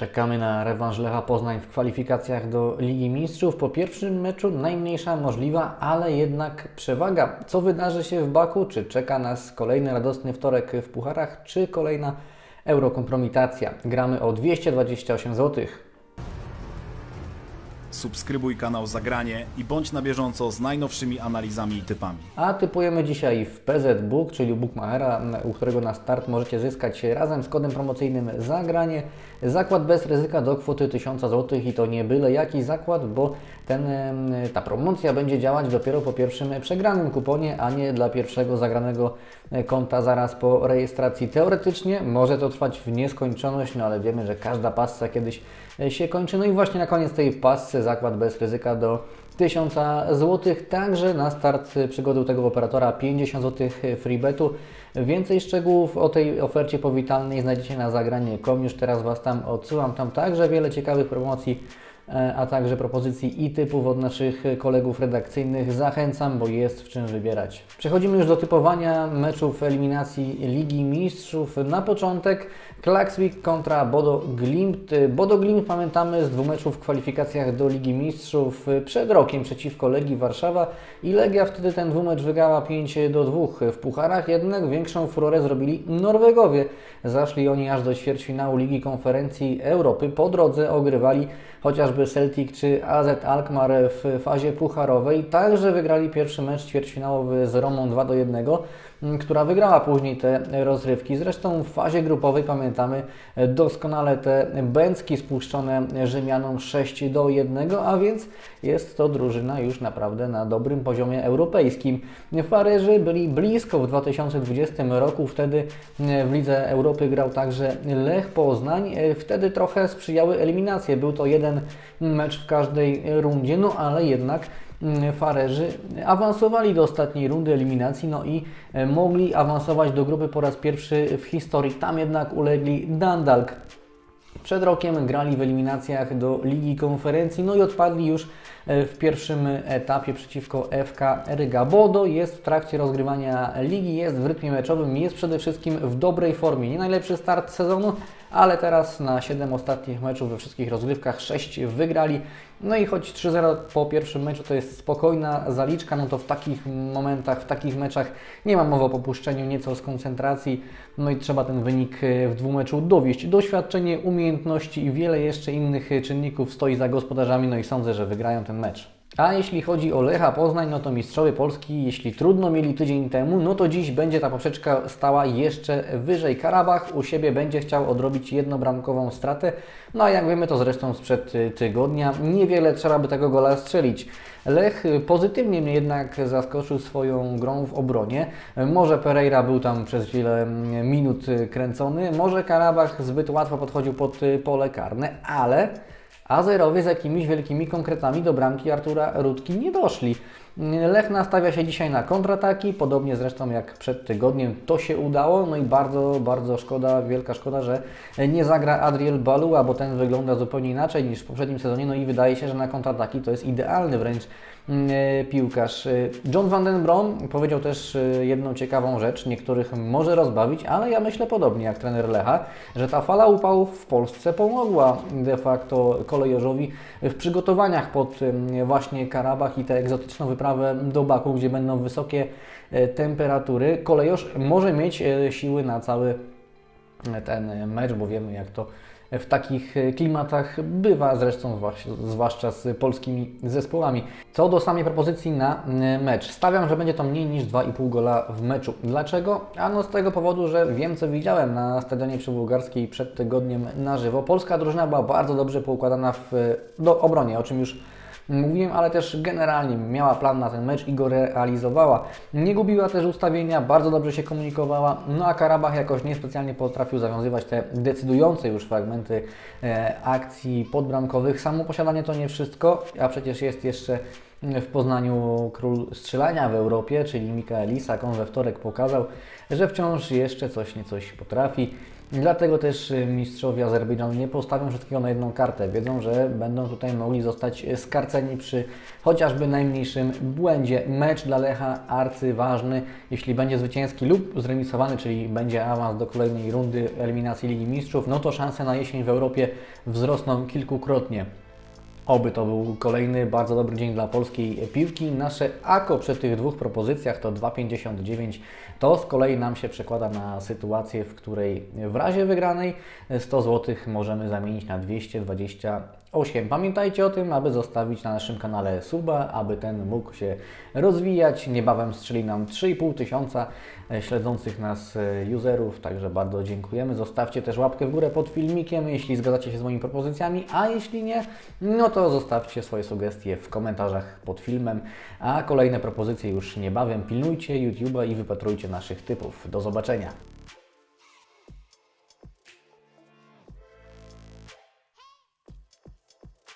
Czekamy na rewanż Lecha Poznań w kwalifikacjach do Ligi Mistrzów. Po pierwszym meczu najmniejsza możliwa, ale jednak przewaga. Co wydarzy się w Baku? Czy czeka nas kolejny radosny wtorek w pucharach, czy kolejna eurokompromitacja? Gramy o 228 zł. Subskrybuj kanał Zagranie i bądź na bieżąco z najnowszymi analizami i typami. A typujemy dzisiaj w PZ Book, czyli Bookmachera, u którego na start możecie zyskać razem z kodem promocyjnym Zagranie zakład bez ryzyka do kwoty 1000 zł i to nie byle jaki zakład, bo ten, ta promocja będzie działać dopiero po pierwszym przegranym kuponie, a nie dla pierwszego zagranego e, konta zaraz po rejestracji. Teoretycznie może to trwać w nieskończoność, no ale wiemy, że każda passa kiedyś e, się kończy. No i właśnie na koniec tej zakład bez ryzyka do 1000 zł. Także na start przygody tego operatora 50 zł freebetu. Więcej szczegółów o tej ofercie powitalnej znajdziecie na zagranie.com. Już teraz Was tam odsyłam. Tam także wiele ciekawych promocji, a także propozycji i typów od naszych kolegów redakcyjnych. Zachęcam, bo jest w czym wybierać. Przechodzimy już do typowania meczów eliminacji Ligi Mistrzów. Na początek Klaksvik kontra Bodo Glimt. Bodo Glimt pamiętamy z dwóch meczów w kwalifikacjach do Ligi Mistrzów przed rokiem przeciwko Legii Warszawa i Legia wtedy ten dwumecz wygrała 5 do 2 w pucharach, jednak większą furorę zrobili Norwegowie. Zaszli oni aż do ćwierćfinału Ligi Konferencji Europy. Po drodze ogrywali chociażby Celtic czy AZ Alkmaar w fazie pucharowej. Także wygrali pierwszy mecz ćwierćfinałowy z Romą 2 do 1 m, która wygrała później te rozrywki. Zresztą w fazie grupowej pamiętamy doskonale te bęcki spuszczone Rzymianom 6 do 1, a więc jest to drużyna już naprawdę na dobrym poziomie europejskim. Farerzy byli blisko w 2020 roku, wtedy w Lidze Europy grał także Lech Poznań. E, Wtedy trochę sprzyjały eliminacje. Był to jeden mecz w każdej rundzie, no ale jednak mm, Farerzy awansowali do ostatniej rundy eliminacji, no i e, mogli awansować do grupy po raz pierwszy w historii. Tam jednak ulegli Dundalk. Przed rokiem grali w eliminacjach do Ligi Konferencji, no i odpadli już w pierwszym etapie przeciwko FK Ryga. Bodo jest w trakcie rozgrywania ligi, jest w rytmie meczowym, jest przede wszystkim w dobrej formie. Nie najlepszy start sezonu, ale teraz na 7 ostatnich meczów we wszystkich rozgrywkach 6 wygrali. No i choć 3-0 po pierwszym meczu to jest spokojna zaliczka, no to w takich momentach, w takich meczach nie ma mowy o popuszczeniu, nieco z koncentracji. No i trzeba ten wynik e, w dwumeczu dowieść. Doświadczenie, umiejętności i wiele jeszcze innych e, czynników stoi za gospodarzami, no i sądzę, że wygrają ten mecz. A jeśli chodzi o Lecha Poznań, no to mistrzowie Polski, jeśli trudno mieli tydzień temu, no to dziś będzie ta poprzeczka stała jeszcze wyżej. Karabach u siebie będzie chciał odrobić jednobramkową stratę, no a jak wiemy to zresztą sprzed y, tygodnia, niewiele trzeba by tego gola strzelić. Lech y, pozytywnie mnie jednak zaskoczył swoją grą w obronie. Może Pereira był tam przez wiele mm, minut y, kręcony, może Karabach zbyt łatwo podchodził pod pole karne, ale Azerowie z jakimiś wielkimi konkretami do bramki Artura Rudki nie doszli. Lech nastawia się dzisiaj na kontrataki, podobnie zresztą jak przed tygodniem to się udało, no i bardzo, bardzo szkoda, wielka szkoda, że nie zagra Adriel Balua, bo ten wygląda zupełnie inaczej niż w poprzednim sezonie, no i wydaje się, że na kontrataki to jest idealny wręcz piłkarz. E, John van den Brom powiedział też e, jedną ciekawą rzecz, niektórych może rozbawić, ale ja myślę podobnie jak trener Lecha, że ta fala upałów w Polsce pomogła de facto kolejorzowi w przygotowaniach pod właśnie Karabach i tę egzotyczną wyprawę do Baku, gdzie będą wysokie e, temperatury. Kolejorz może mieć e, siły na cały ten mecz, bo wiemy jak to w takich klimatach bywa, zresztą zwłaszcza z polskimi zespołami. Co do samej propozycji na mm, mecz, stawiam, że będzie to mniej niż 2,5 gola w meczu. Dlaczego? Ano z tego powodu, że wiem co widziałem na stadionie przy Bułgarskiej przed tygodniem na żywo. Polska drużyna była bardzo dobrze poukładana w do obronie, o czym już mówiłem, ale też generalnie miała plan na ten mecz i go realizowała. Nie gubiła też ustawienia, bardzo dobrze się komunikowała, no a Karabach jakoś niespecjalnie potrafił zawiązywać te decydujące już fragmenty e, akcji podbramkowych. Samo posiadanie to nie wszystko, a przecież jest jeszcze w Poznaniu król strzelania w Europie, czyli Mikael Isak. On we wtorek pokazał, że wciąż jeszcze coś niecoś potrafi. Dlatego też y, mistrzowie Azerbejdżanu nie postawią wszystkiego na jedną kartę. Wiedzą, że będą tutaj mogli zostać skarceni przy chociażby najmniejszym błędzie. Mecz dla Lecha arcyważny. Jeśli będzie zwycięski lub zremisowany, czyli będzie awans do kolejnej rundy eliminacji Ligi Mistrzów, no to szanse na jesień w Europie wzrosną kilkukrotnie. Oby to był kolejny bardzo dobry dzień dla polskiej piłki. Nasze AKO przy tych dwóch propozycjach to 2,59. To z kolei nam się przekłada na sytuację, w której w razie wygranej 100 zł możemy zamienić na 228. Pamiętajcie o tym, aby zostawić na naszym kanale suba, aby ten mógł się rozwijać. Niebawem strzeli nam 3,5 tysiąca e, śledzących nas e, userów, także bardzo dziękujemy. Zostawcie też łapkę w górę pod filmikiem, jeśli zgadzacie się z moimi propozycjami, a jeśli nie, no to zostawcie swoje sugestie w komentarzach pod filmem, a kolejne propozycje już niebawem. Pilnujcie YouTube'a i wypatrujcie naszych typów. Do zobaczenia.